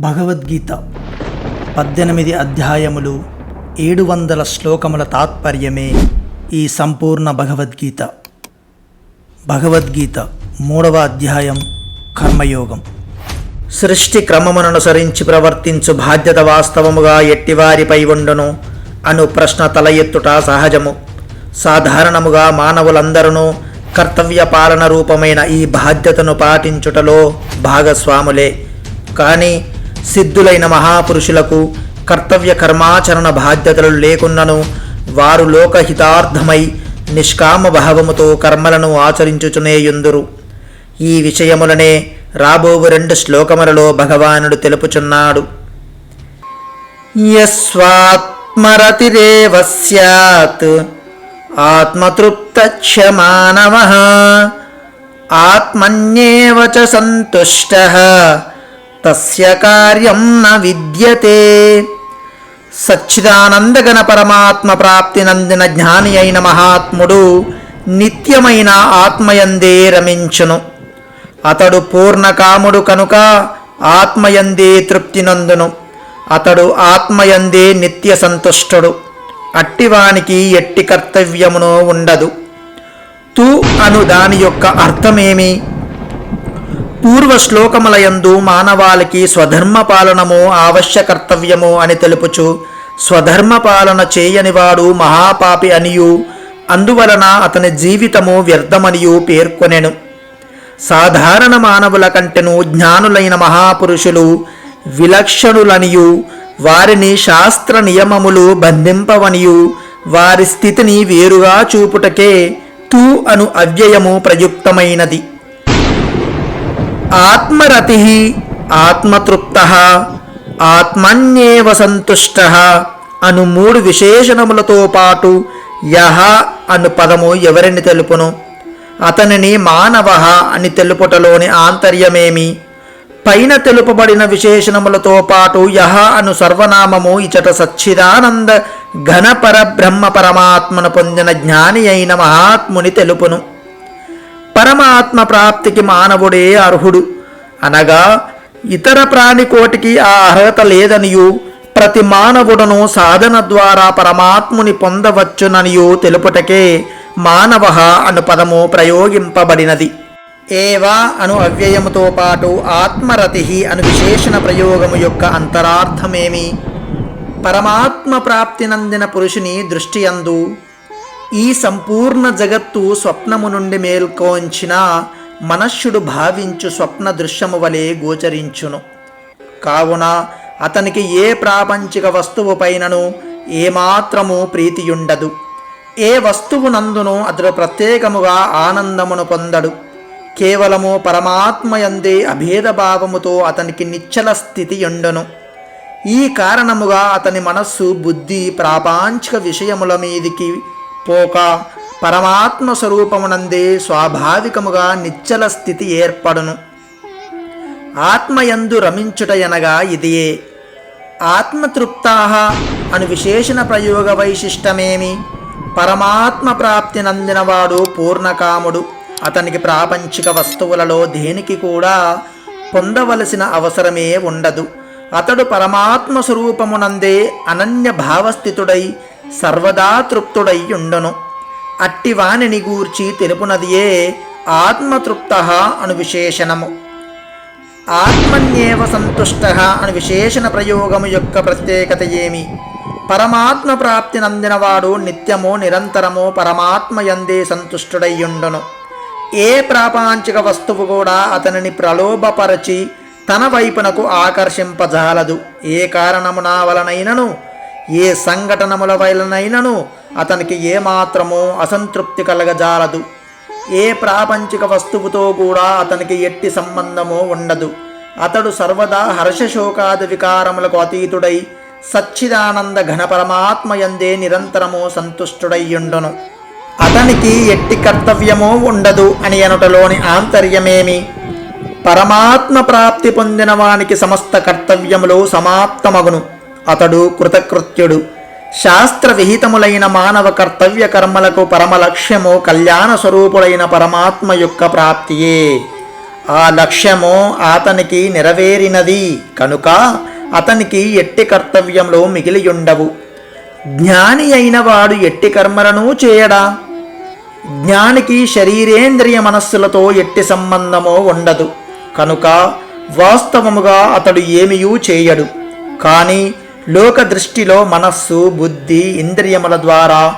భగవద్గీత పద్దెనిమిది అధ్యాయములు ఏడు వందల శ్లోకముల తాత్పర్యమే ఈ సంపూర్ణ భగవద్గీత. భగవద్గీత మూడవ అధ్యాయం కర్మయోగం. సృష్టి క్రమముననుసరించి ప్రవర్తించు బాధ్యత వాస్తవముగా ఎట్టివారిపై ఉండును అను ప్రశ్న తల ఎత్తుట సహజము. సాధారణముగా మానవులందరూ కర్తవ్య పాలన రూపమైన ఈ బాధ్యతను పాటించుటలో భాగస్వాములే. కానీ సిద్ధులైన మహాపురుషులకు కర్తవ్య కర్మాచరణ బాధ్యతలు లేకున్నను వారు లోకహితార్థమై నిష్కామ భావముతో కర్మలను ఆచరించుచునేయుందురు ఈ విషయములనే రాబోవు రెండు శ్లోకములలో భగవానుడు తెలుపుచున్నాడు. యస్వాత్మరతిరేవ స్యాత్ ఆత్మతృప్తక్షమానవ ఆత్మన్యేవ చ తస్య కార్యం న విద్యతే. సచ్చిదానందగణ పరమాత్మ ప్రాప్తి నందిన జ్ఞాని అయిన మహాత్ముడు నిత్యమైన ఆత్మయందే రమించును. అతడు పూర్ణకాముడు కనుక ఆత్మయందే తృప్తి నందును అతడు ఆత్మయందే నిత్య సంతుష్టుడు అట్టివానికి ఎట్టి కర్తవ్యమును ఉండదు. తు అను దాని యొక్క అర్థమేమి? పూర్వ శ్లోకములయందు మానవాళికి స్వధర్మ పాలనము ఆవశ్య కర్తవ్యము అని తెలుపుచు స్వధర్మ పాలన చేయనివాడు మహాపాపి అనియు అందువలన అతని జీవితము వ్యర్థమనియు పేర్కొనెను. సాధారణ మానవుల కంటెను జ్ఞానులైన మహాపురుషులు విలక్షణులనియు వారిని శాస్త్ర నియమములు బంధింపవనియు వారి స్థితిని వేరుగా చూపుటకే తూ అను అవ్యయము ప్రయుక్తమైనది. ఆత్మరతి ఆత్మతృప్త ఆత్మన్యేవ సంతుష్ట అను మూడు విశేషణములతో పాటు యహ అను పదము ఎవరిని తెలుపును? అతనిని మానవ అని తెలుపుటలోని ఆంతర్యమేమి? పైన తెలుపబడిన విశేషణములతో పాటు యహ అను సర్వనామము ఇచట సచ్చిదానంద ఘనపర బ్రహ్మ పరమాత్మను పొందిన జ్ఞాని అయిన మహాత్ముని తెలుపును. పరమాత్మ ప్రాప్తికి మానవుడే అర్హుడు. అనగా ఇతర ప్రాణికోటికి ఆ అర్హత లేదనియు ప్రతి మానవుడను సాధన ద్వారా పరమాత్ముని పొందవచ్చుననియు తెలుపుటకే మానవ అను పదము ప్రయోగింపబడినది. ఏవా అను అవ్యయముతో పాటు ఆత్మరతి అను విశేషణ ప్రయోగము యొక్క అంతరార్థమేమి? పరమాత్మ ప్రాప్తి నందిన పురుషుని దృష్టి అందు ఈ సంపూర్ణ జగత్తు స్వప్నము నుండి మేల్కొంచిన మనష్యుడు భావించు స్వప్న దృశ్యము వలె గోచరించును. కావున అతనికి ఏ ప్రాపంచిక వస్తువుపైనను ఏమాత్రము ప్రీతియుండదు. ఏ వస్తువునందును అతడు ప్రత్యేకముగా ఆనందమును పొందడు. కేవలము పరమాత్మయందే అభేదభావముతో అతనికి నిశ్చల స్థితి ఎండును ఈ కారణముగా అతని మనస్సు బుద్ధి ప్రాపాంచిక విషయముల మీదికి పోక పరమాత్మ స్వరూపమునందే స్వాభావికముగా నిశ్చల స్థితి ఏర్పడును. ఆత్మయందు రమించుట ఎనగా ఇదియే. ఆత్మతృప్తాహ అను విశేషణ ప్రయోగ వైశిష్టమేమి? పరమాత్మ ప్రాప్తి నందినవాడు పూర్ణకాముడు. అతనికి ప్రాపంచిక వస్తువులలో దేనికి కూడా పొందవలసిన అవసరమే ఉండదు. అతడు పరమాత్మ స్వరూపమునందే అనన్య భావస్థితుడై సర్వదా తృప్తుడై ఉండును. అట్టివాణిని గూర్చి తెలుపునదియే ఆత్మతృప్త అను విశేషణము. ఆత్మన్యేవ సంతుష్ట అను విశేషణ ప్రయోగము యొక్క ప్రత్యేకత ఏమి? పరమాత్మ ప్రాప్తి నందినవాడు నిత్యము నిరంతరము పరమాత్మ ఎందే సంతుష్టుడయ్యుండును. ఏ ప్రాపంచిక వస్తువు కూడా అతనిని ప్రలోభపరచి తన వైపునకు ఆకర్షింపజాలదు. ఏ కారణమున వలనైనను? ఏ సంఘటనముల వలనైనను? అతనికి ఏమాత్రమూ అసంతృప్తి కలగజాలదు. ఏ ప్రాపంచిక వస్తువుతో కూడా అతనికి ఎట్టి సంబంధము ఉండదు. అతడు సర్వదా హర్షశోకాది వికారములకు అతీతుడై సచ్చిదానంద ఘనపరమాత్మయందే నిరంతరము సంతుష్టుడయ్యుండును. అతనికి ఎట్టి కర్తవ్యము ఉండదు అని అనుటలోని ఆంతర్యమేమి? పరమాత్మ ప్రాప్తి పొందిన వానికి సమస్త కర్తవ్యములు సమాప్తమగును. అతడు కృతకృత్యుడు. శాస్త్ర విహితములైన మానవ కర్తవ్య కర్మలకు పరమ లక్ష్యము కళ్యాణ స్వరూపుడైన పరమాత్మ యొక్క ప్రాప్తియే. ఆ లక్ష్యము అతనికి నెరవేరినది కనుక అతనికి ఎట్టి కర్తవ్యంలో మిగిలియుండవు. జ్ఞాని అయిన వాడు ఎట్టి కర్మలను చేయడా? జ్ఞానికి శరీరేంద్రియ మనస్సులతో ఎట్టి సంబంధమో ఉండదు. కనుక వాస్తవముగా అతడు ఏమీయూ చేయడు. కానీ లోక దృష్టిలో మనస్సు బుద్ధి ఇంద్రియముల ద్వారా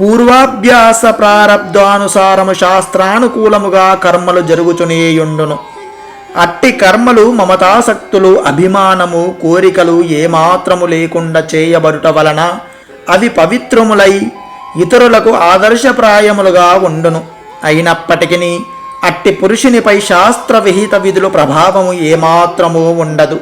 పూర్వాభ్యాస ప్రారబ్ధానుసారము శాస్త్రానుకూలముగా కర్మలు జరుగుచునేయుండును. అట్టి కర్మలు మమతాసక్తులు అభిమానము కోరికలు ఏమాత్రము లేకుండా చేయబడుట వలన అవి పవిత్రములై ఇతరులకు ఆదర్శప్రాయములుగా ఉండును. అయినప్పటికీ అట్టి పురుషునిపై శాస్త్ర విహిత విధులు ప్రభావము ఏమాత్రము ఉండదు.